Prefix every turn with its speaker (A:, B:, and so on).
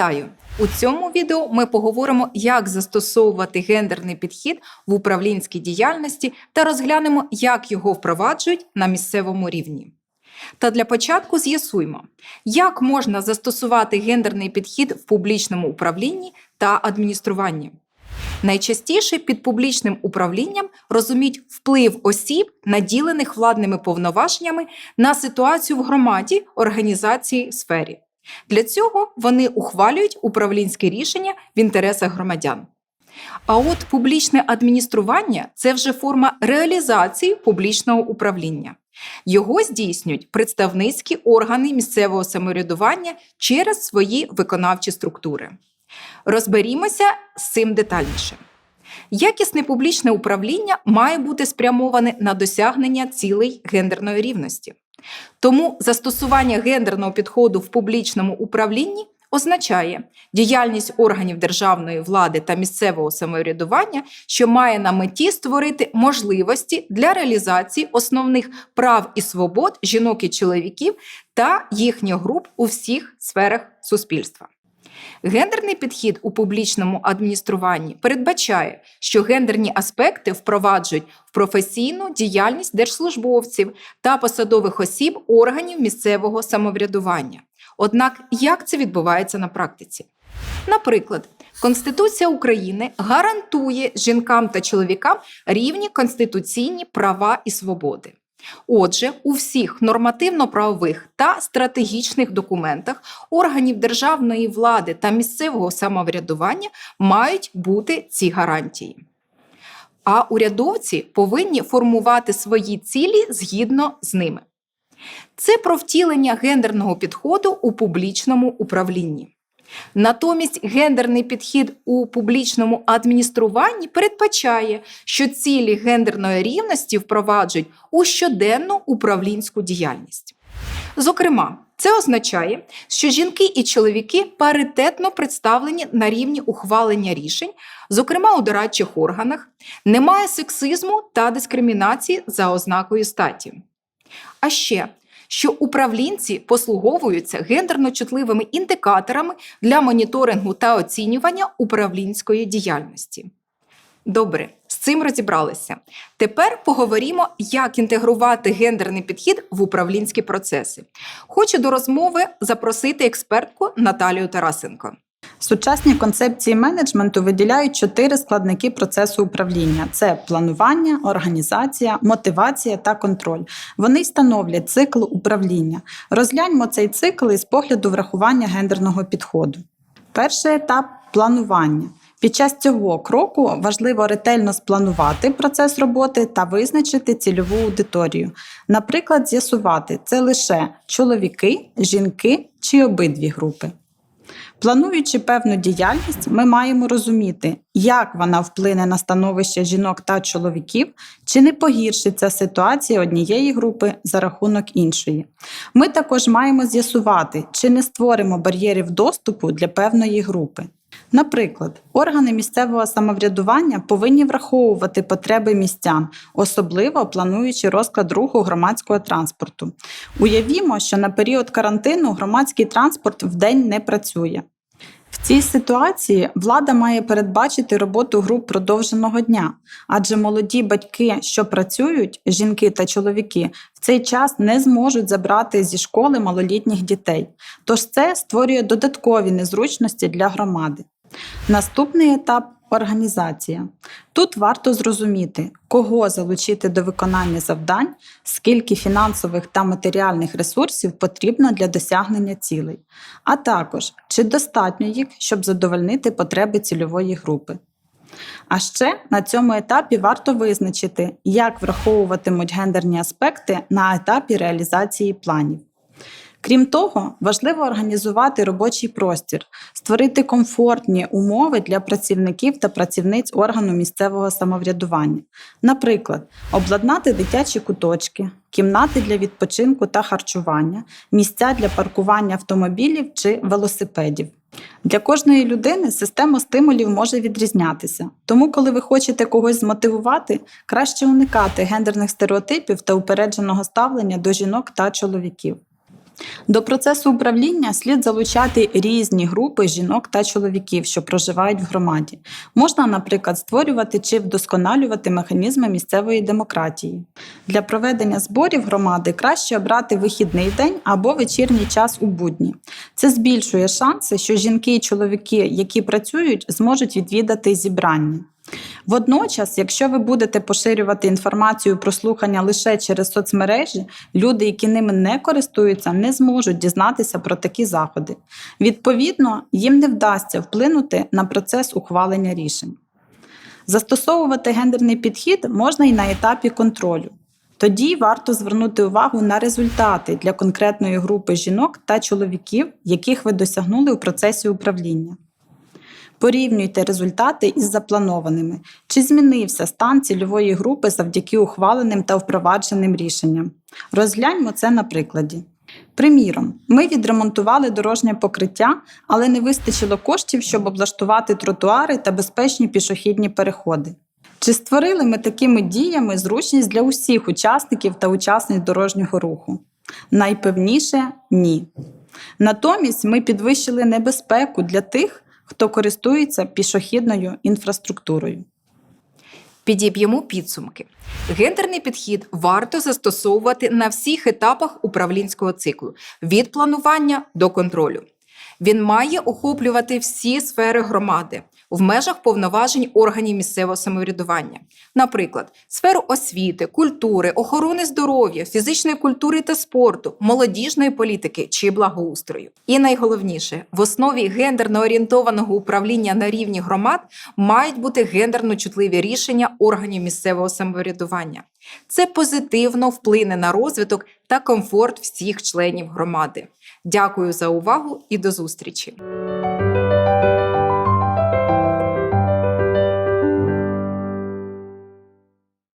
A: Вітаю! У цьому відео ми поговоримо, як застосовувати гендерний підхід в управлінській діяльності та розглянемо, як його впроваджують на місцевому рівні. Та для початку з'ясуємо, як можна застосувати гендерний підхід в публічному управлінні та адмініструванні. Найчастіше під публічним управлінням розуміють вплив осіб, наділених владними повноваженнями на ситуацію в громаді, організації, сфері. Для цього вони ухвалюють управлінське рішення в інтересах громадян. А от публічне адміністрування це вже форма реалізації публічного управління. Його здійснюють представницькі органи місцевого самоврядування через свої виконавчі структури. Розберімося з цим детальніше. Якісне публічне управління має бути спрямоване на досягнення цілей гендерної рівності. Тому застосування гендерного підходу в публічному управлінні означає діяльність органів державної влади та місцевого самоврядування, що має на меті створити можливості для реалізації основних прав і свобод жінок і чоловіків та їхніх груп у всіх сферах суспільства. Гендерний підхід у публічному адмініструванні передбачає, що гендерні аспекти впроваджують в професійну діяльність держслужбовців та посадових осіб органів місцевого самоврядування. Однак, як це відбувається на практиці? Наприклад, Конституція України гарантує жінкам та чоловікам рівні конституційні права і свободи. Отже, у всіх нормативно-правових та стратегічних документах органів державної влади та місцевого самоврядування мають бути ці гарантії. А урядовці повинні формувати свої цілі згідно з ними. Це про втілення гендерного підходу у публічному управлінні. Натомість гендерний підхід у публічному адмініструванні передбачає, що цілі гендерної рівності впроваджують у щоденну управлінську діяльність. Зокрема, це означає, що жінки і чоловіки паритетно представлені на рівні ухвалення рішень, зокрема у дорадчих органах, немає сексизму та дискримінації за ознакою статі. А ще що управлінці послуговуються гендерно чутливими індикаторами для моніторингу та оцінювання управлінської діяльності. Добре, з цим розібралися. Тепер поговоримо, як інтегрувати гендерний підхід в управлінські процеси. Хочу до розмови запросити експертку Наталію Тарасенко.
B: Сучасні концепції менеджменту виділяють чотири складники процесу управління: це планування, організація, мотивація та контроль. Вони становлять цикл управління. Розгляньмо цей цикл із погляду врахування гендерного підходу. Перший етап планування. Під час цього кроку важливо ретельно спланувати процес роботи та визначити цільову аудиторію. Наприклад, з'ясувати, це лише чоловіки, жінки чи обидві групи. Плануючи певну діяльність, ми маємо розуміти, як вона вплине на становище жінок та чоловіків, чи не погіршиться ситуація однієї групи за рахунок іншої. Ми також маємо з'ясувати, чи не створимо бар'єрів доступу для певної групи. Наприклад, органи місцевого самоврядування повинні враховувати потреби містян, особливо плануючи розклад руху громадського транспорту. Уявімо, що на період карантину громадський транспорт вдень не працює. В цій ситуації влада має передбачити роботу груп продовженого дня, адже молоді батьки, що працюють, жінки та чоловіки, в цей час не зможуть забрати зі школи малолітніх дітей. Тож це створює додаткові незручності для громади. Наступний етап організація. Тут варто зрозуміти, кого залучити до виконання завдань, скільки фінансових та матеріальних ресурсів потрібно для досягнення цілей, а також чи достатньо їх, щоб задовольнити потреби цільової групи. А ще на цьому етапі варто визначити, як враховуватимуть гендерні аспекти на етапі реалізації планів. Крім того, важливо організувати робочий простір, створити комфортні умови для працівників та працівниць органу місцевого самоврядування. Наприклад, обладнати дитячі куточки, кімнати для відпочинку та харчування, місця для паркування автомобілів чи велосипедів. Для кожної людини система стимулів може відрізнятися. Тому, коли ви хочете когось змотивувати, краще уникати гендерних стереотипів та упередженого ставлення до жінок та чоловіків. До процесу управління слід залучати різні групи жінок та чоловіків, що проживають в громаді. Можна, наприклад, створювати чи вдосконалювати механізми місцевої демократії. Для проведення зборів громади краще обрати вихідний день або вечірній час у будні. Це збільшує шанси, що жінки і чоловіки, які працюють, зможуть відвідати зібрання. Водночас, якщо ви будете поширювати інформацію про слухання лише через соцмережі, люди, які ними не користуються, не зможуть дізнатися про такі заходи. Відповідно, їм не вдасться вплинути на процес ухвалення рішень. Застосовувати гендерний підхід можна і на етапі контролю. Тоді варто звернути увагу на результати для конкретної групи жінок та чоловіків, яких ви досягнули у процесі управління. Порівнюйте результати із запланованими. Чи змінився стан цільової групи завдяки ухваленим та впровадженим рішенням? Розгляньмо це на прикладі. Приміром, ми відремонтували дорожнє покриття, але не вистачило коштів, щоб облаштувати тротуари та безпечні пішохідні переходи. Чи створили ми такими діями зручність для усіх учасників та учасниць дорожнього руху? Найпевніше ні. Натомість ми підвищили небезпеку для тих, хто користується пішохідною інфраструктурою.
A: Підіб'ємо підсумки. Гендерний підхід варто застосовувати на всіх етапах управлінського циклу від планування до контролю. Він має охоплювати всі сфери громади в межах повноважень органів місцевого самоврядування, наприклад, сферу освіти, культури, охорони здоров'я, фізичної культури та спорту, молодіжної політики чи благоустрою. І найголовніше, в основі гендерно орієнтованого управління на рівні громад мають бути гендерно чутливі рішення органів місцевого самоврядування. Це позитивно вплине на розвиток та комфорт всіх членів громади. Дякую за увагу і до зустрічі!